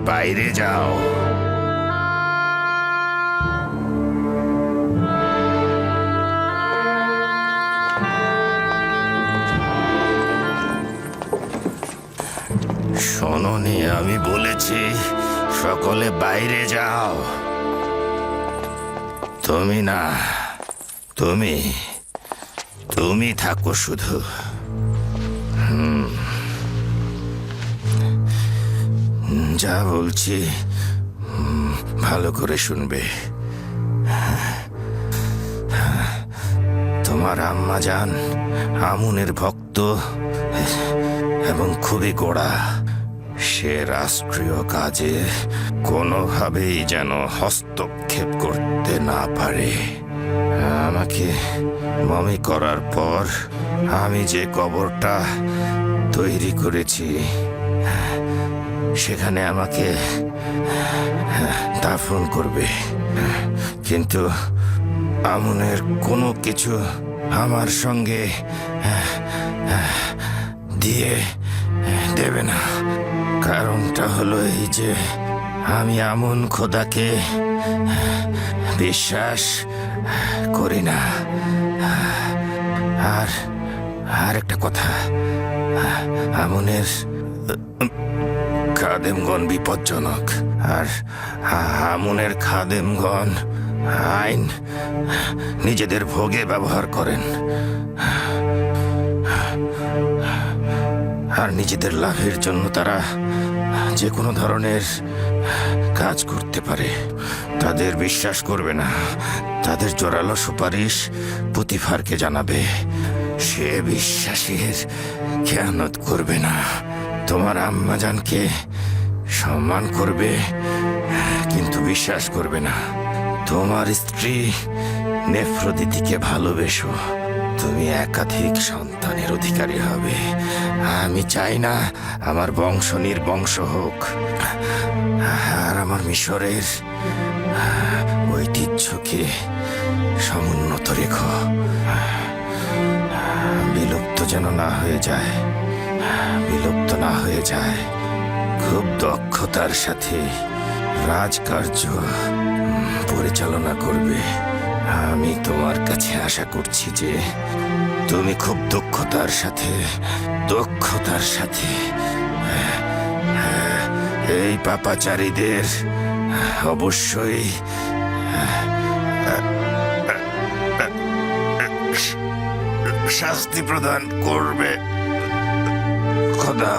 বাইরে যাও। শোনোনি আমি বলেছি সকলে বাইরে যাও। তুমি না তুমি তুমি থাকো শুধু। যা বলছি ভালো করে শুনবে। তোমার আম্মা যান আমুনের ভক্ত এবং খুবই গোড়া। সে রাষ্ট্রীয় কাজে কোনোভাবেই যেন হস্তক্ষেপ করতে না পারে। আমাকে মমি করার পর আমি যে কবরটা তৈরি করেছি সেখানে আমাকে দাফন করবে। কিন্তু আমনের কোনো কিছু আমার সঙ্গে দিয়ে দেবে না। কারণটা হলো এই যে আমি আমন খোদাকে বিশ্বাস করি না। আর আর একটা কথা আমনের খাদেমগণ বিপজ্জনক। আর আমনের খাদেমগণ, আইন, নিজেদের ভোগে ব্যবহার করেন। আর নিজেদের লাভের জন্য তারা যে কোনো ধরনের কাজ করতে পারে। তাদের বিশ্বাস করবে না। তাদের জোরালো সুপারিশ পুতিফারকে জানাবে। সে বিশ্বাসের খেয়ানত করবে না। তোমার আম্মাজানকে সম্মান করবে, কিন্তু বিশ্বাস করবে না। তোমার স্ত্রী নেফ্রদিতিকে ভালোবেসো। তুমি একাধিক সন্তানের অধিকারী হবে। আমি চাই না আমার বংশ নির্বংশ হোক। আর আমার মিশরের ঐতিহ্যকে সমুন্নত রেখো। বিলুপ্ত যেন না হয়ে যায়। বিলুপ্ত না হয়ে যায়। খুব দক্ষতার সাথে রাজকার্য পরিচালনা করবে। আমি তোমার কাছে আশা করছি যে তুমি খুব দক্ষতার সাথে দক্ষতার সাথে এই পাপাচারীদের অবশ্যই শাস্তি প্রদান করবে। খোদা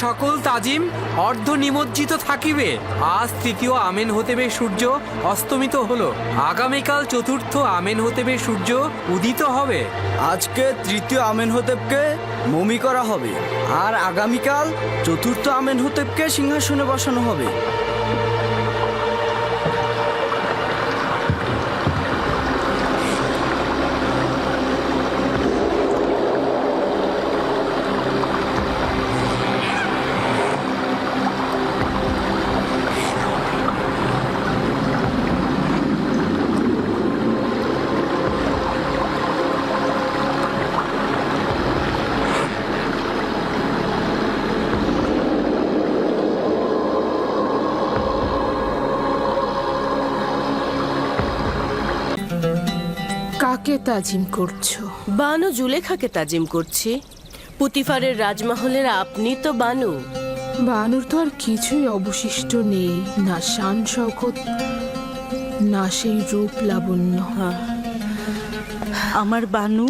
সকল তাজিম অর্ধ নিমজ্জিত থাকিবে। আজ তৃতীয় আমেন হতেবে সূর্য অস্তমিত হলো। আগামীকাল চতুর্থ আমেন হতেবে সূর্য উদিত হবে। আজকে তৃতীয় আমেন হতেবকে মমি করা হবে। আর আগামীকাল চতুর্থ আমেন হতেবকে সিংহাসনে বসানো হবে। কাকে তাজিম করছ? বানু জুলেখাকে তাজিম করছি। পুতিফারের রাজমহলের আপনি তো বানু। বানুর তো আর কিছুই অবশিষ্ট নেই। না শান শৌকত না সেই রূপ লাবণ্য। আমার বানু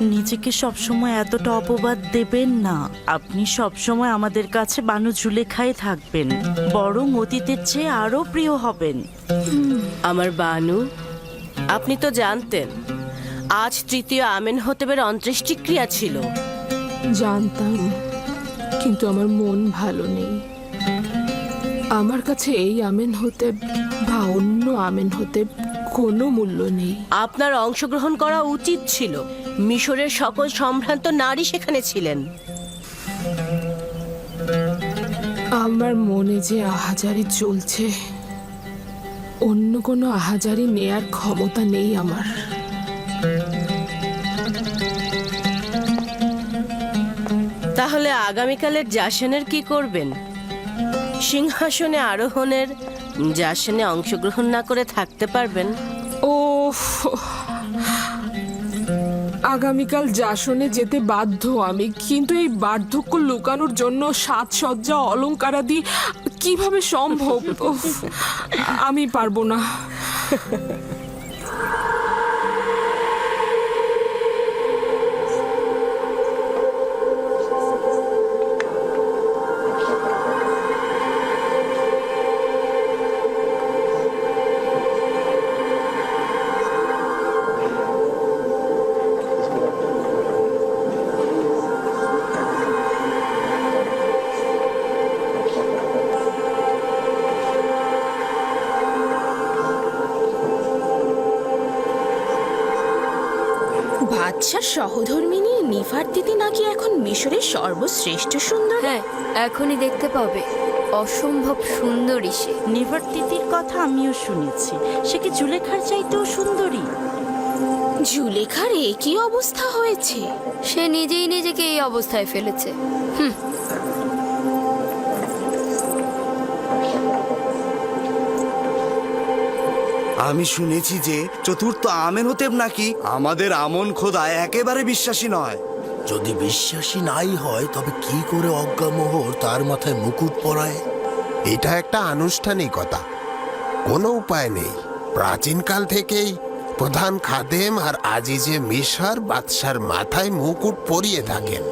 নিজেকে সবসময় এতটা অপবাদ দেবেন না। আপনি সবসময় আমাদের কাছে বানু জুলেখায় থাকবেন। বরং অতীতের চেয়ে আরও প্রিয় হবেন। আমার বানু আপনি তো জানতেন। আজ তৃতীয় আমেন হতেবের অন্ত্যেষ্টি ক্রিয়া ছিল। জানতাম কিন্তু আমার মন ভালো নেই। আমার কাছে এই আমেন হতে বা অন্য আমেন হতে কোনো মূল্য নেই। আপনার অংশগ্রহণ করা উচিত ছিল। মিশরের সকল সম্ভ্রান্ত নারী সেখানে ছিলেন। আমার মনে যে আহাজারি চলছে অন্য কোনো আহাজারি নেয়ার ক্ষমতা নেই আমার। তাহলে আগামীকালের জাসনের কি করবেন? সিংহাসনে আরোহণের জাসনে অংশগ্রহণ না করে থাকতে পারবেন? ও আগামীকাল জাসনে যেতে বাধ্য আমি, কিন্তু এই বার্ধক্য লুকানোর জন্য সাজসজ্জা, অলঙ্কারাদি কীভাবে সম্ভব? আমি পারব না। বাদশার সহধর্মিনী নিফারতিতি নাকি এখন মিশরের সর্বশ্রেষ্ঠ সুন্দর? হ্যাঁ এখনই দেখতে পাবে। অসম্ভব সুন্দরী সে। নিভার্তিতির কথা আমিও শুনেছি। সে কি জুলেখার চাইতেও সুন্দরী? জুলেখার একই অবস্থা হয়েছে? সে নিজেই নিজেকে এই অবস্থায় ফেলেছে। আমি শুনেছি যে চতুর্থ আমেন হতেব নাকি আমাদের আমন খোদা একেবারে বিশ্বাসী নয়। যদি বিশ্বাসী নাই হয় তবে কি করে অজ্ঞামোহর তার মাথায় মুকুট পরায়? এটা একটা আনুষ্ঠানিকতা। কোনো উপায় নেই। প্রাচীনকাল থেকেই প্রধান খাদেম আর আজিজে মিশর বাদশার মাথায় মুকুট পরিয়ে থাকেন।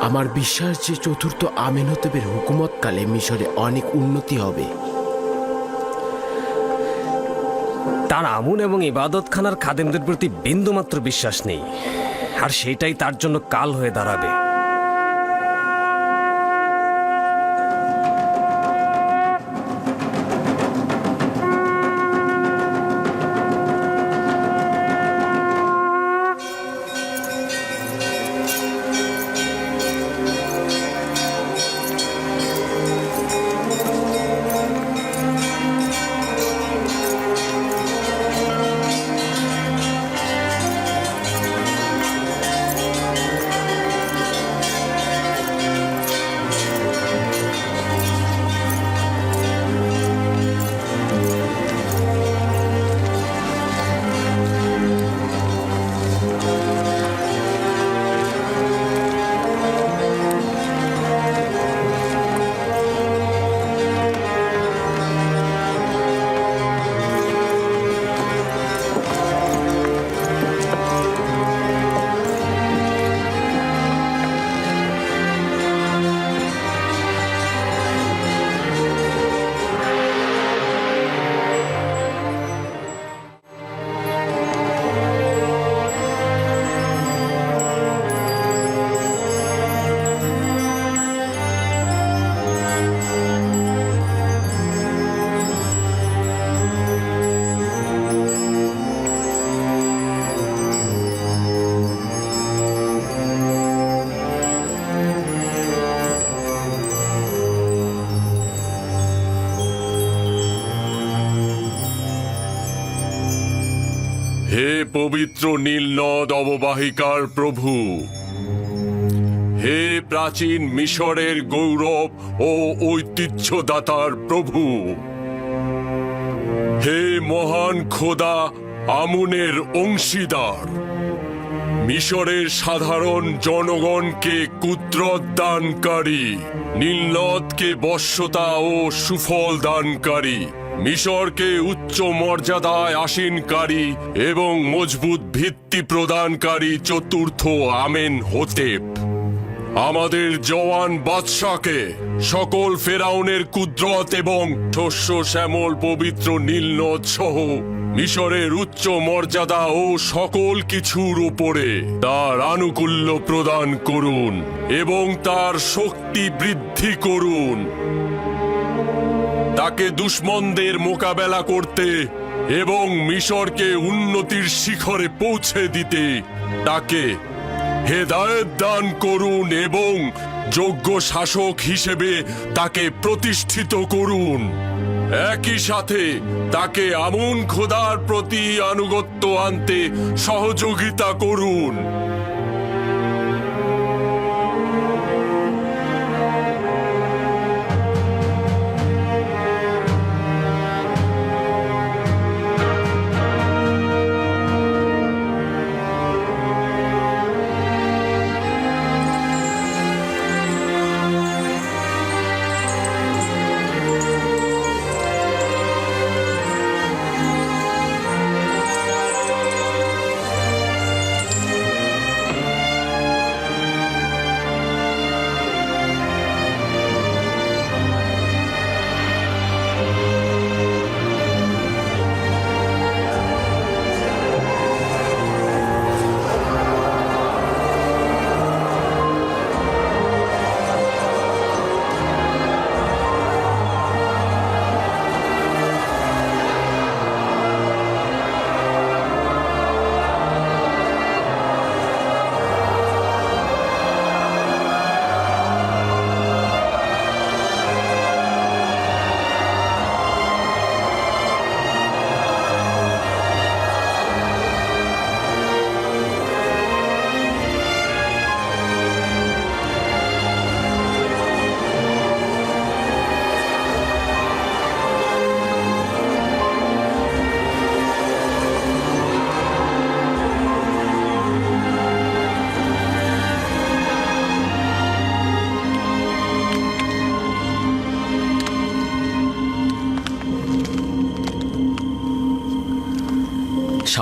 আমার বিশ্বাস যে চতুর্থ আমেনহতেবের হুকুমতকালে মিশরে অনেক উন্নতি হবে। তার আমুন এবং ইবাদতখানার খাদেমদের প্রতি বিন্দুমাত্র বিশ্বাস নেই। আর সেটাই তার জন্য কাল হয়ে দাঁড়াবে। হে পবিত্র নীলনদ অববাহিকার প্রভু, হে প্রাচীন মিশরের গৌরব ও ঐতিহ্যদাতার প্রভু, হে মহান খোদা আমুনের অংশীদার, মিশরের সাধারণ জনগণকে কুদ্রত দানকারী নীলনদকে বশ্যতা ও সুফল দানকারী মিশরকে উচ্চ মর্যাদায় আসীনকারী এবং মজবুত ভিত্তি প্রদানকারী চতুর্থ আমেন হোতেপ আমাদের জওয়ান বাদশাকে সকল ফেরাউনের কুদ্রত এবং শস্য শ্যামল পবিত্র নীলনদ সহ মিশরের উচ্চ মর্যাদা ও সকল কিছুর উপরে তার আনুকূল্য প্রদান করুন এবং তার শক্তি বৃদ্ধি করুন। তাকে দুশ্মনদের মোকাবেলা করতে এবং মিশরকে উন্নতির শিখরে পৌঁছে দিতে তাকে হেদায়ত দান করুন এবং যোগ্য শাসক হিসেবে তাকে প্রতিষ্ঠিত করুন। একই সাথে তাকে আমুন খোদার প্রতি আনুগত্য আনতে সহযোগিতা করুন।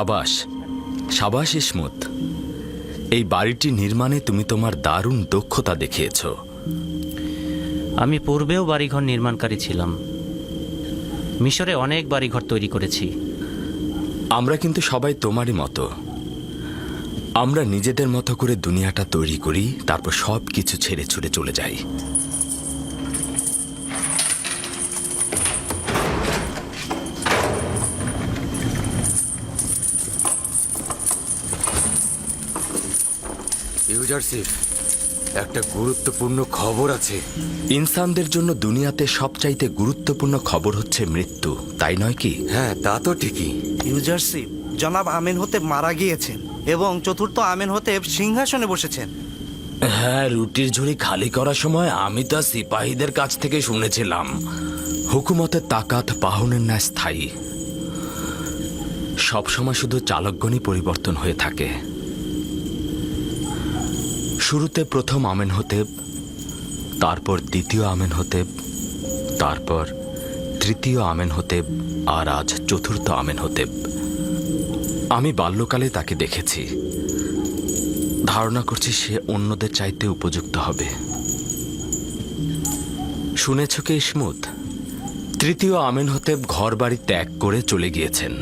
সাবাস। সাবাস ইসমত এই বাড়িটি নির্মাণে তুমি তোমার দারুণ দক্ষতা দেখিয়েছ। আমি পূর্বেও বাড়িঘর নির্মাণকারী ছিলাম। মিশরে অনেক বাড়িঘর তৈরি করেছি। আমরা কিন্তু সবাই তোমারই মতো। আমরা নিজেদের মতো করে দুনিয়াটা তৈরি করি তারপর সব কিছু ছেড়ে ছুড়ে চলে যাই। ইউজারশিপ একটা গুরুত্বপূর্ণ খবর আছে। ইনসানদের জন্য দুনিয়াতে সবচাইতে গুরুত্বপূর্ণ খবর হচ্ছে মৃত্যু তাই নয় কি? হ্যাঁ তা তো ঠিকই। ইউজারশিপ জনাব আমেন হতে মারা গিয়েছেন এবং চতুর্থ আমেন হতে সিংহাসনে বসেছেন। হ্যাঁ রুটির ঝুড়ি খালি করার সময় আমি তা সিপাহীদের কাছ থেকে শুনেছিলাম। হুকুমতের তাকাত পাহনের ন্যায় স্থায়ী। সবসময় শুধু চালকগণই পরিবর্তন হয়ে থাকে। শুরুতে প্রথম আমেন হতেব তারপর দ্বিতীয় আমেন হতেব তারপর তৃতীয় আমেন হতেব আর আজ চতুর্থ আমেন হতেব আমি বাল্যকালে তাকে দেখেছি। ধারণা করছি সে অন্যদের চাইতে উপযুক্ত হবে। শুনেছ কি ইসমুত? তৃতীয় আমেন হতে ঘর বাড়ি ত্যাগ করে চলে গিয়েছেন।